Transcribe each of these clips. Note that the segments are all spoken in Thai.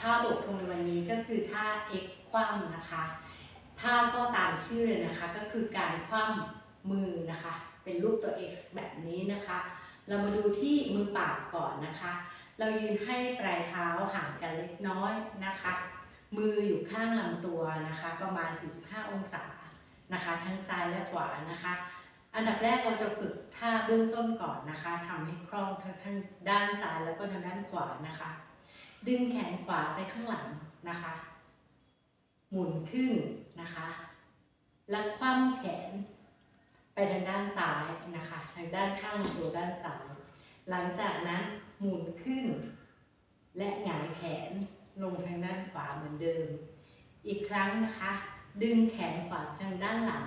ท่าโดดลงในวันนี้ก็คือท่า X คว่ำนะคะท่าก็ตามชื่อเลยนะคะก็คือการคว่ำมือนะคะ เป็นรูปตัว X แบบนี้นะคะ เรามาดูที่มือปากก่อนนะคะ เรายืนให้ปลายเท้าห่างกันเล็กน้อยนะคะ มืออยู่ข้างลำตัวนะคะ ประมาณ 45 องศานะคะ ทั้งซ้ายและขวานะคะอันดับแรกเราจะฝึกท่าเบื้องต้นก่อนนะคะทำให้คล่องทั้งด้านซ้ายแล้วก็ทางด้านขวานะคะ ดึงแขนขวาไปข้างหลังนะคะ หมุนขึ้นนะคะ แล้วคว่ำแขนไปทางด้านซ้ายนะคะ ทางด้านข้างตัวด้านซ้าย หลังจากนั้นหมุนขึ้น และหงายแขนลงทางด้านขวาเหมือนเดิม อีกครั้งนะคะ ดึงแขนขวาทางด้านหลัง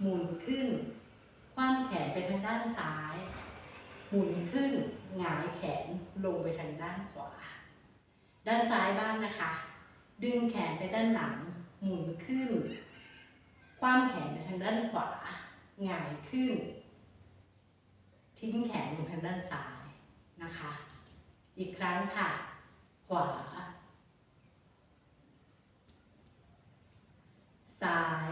หมุนขึ้น คว่ำแขนไปทางด้านซ้าย หมุนขึ้น หงายแขนลงไปทางด้านขวา ด้านซ้ายบ้างนะคะ ดึงแขนไปด้านหลัง หมุนขึ้น คว่ำแขนไปทางด้านขวาหงายขึ้น ทิ้งแขนลงทางด้านซ้ายนะคะ อีกครั้งค่ะ ขวา ซ้าย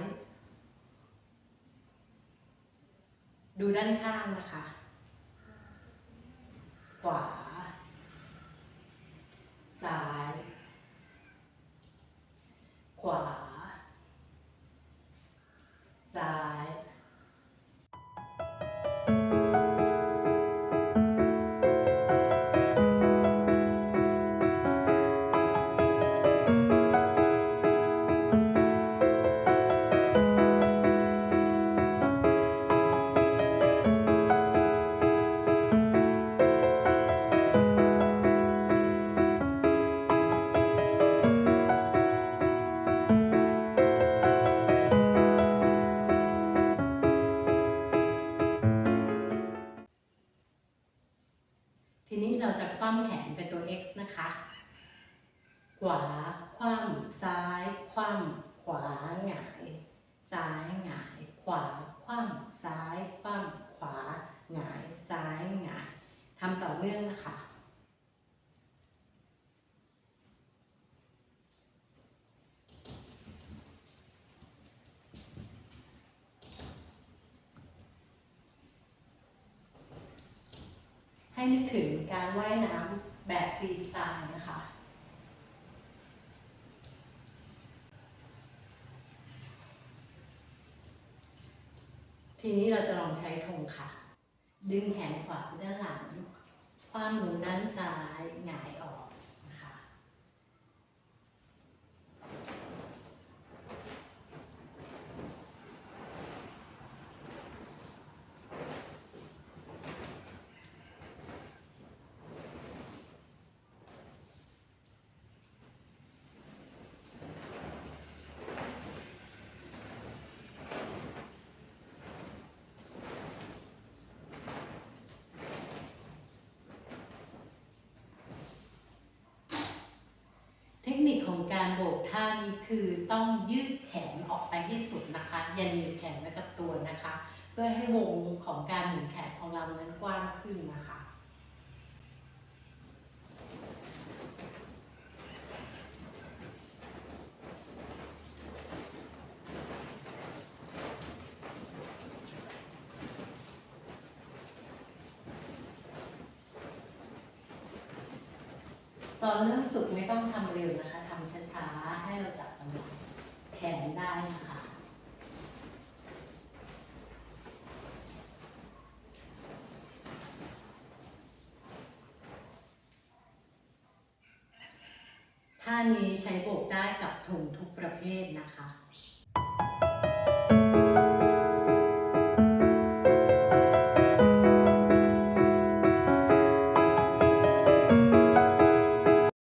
ดูด้านข้างนะคะ ขวา ซ้ เราจะคว่ำแขนเป็นตัว X นะคะ ขวา คว่ำซ้าย คว่ำขวาหงาย ซ้ายหงาย ขวา คว่ำซ้าย คว่ำขวาหงาย ซ้ายหงายทำต่อเนื่องนะคะ ให้นึกถึงการว่ายน้ำแบบฟรีสไตล์นะคะ ทีนี้เราจะลองใช้ธงค่ะ ดึงแขนขวาด้านหลัง ความือด้านซ้ายหงายออกนะคะ เทคนิคของ การโบกท่านี้คือต้องยืดแขนออกไปให้สุดนะคะ อย่าหนียบแขนไว้กับตัวนะคะ เพื่อให้วงของการหมุนแขนของเรานั้นกว้างขึ้นนะคะตอนเริ่มฝึกไม่ต้องทำเร็วนะคะ ให้เราจับจังหวะแขนได้นะคะท่านี้ใช้โบกได้กับถุงทุกประเภทนะคะ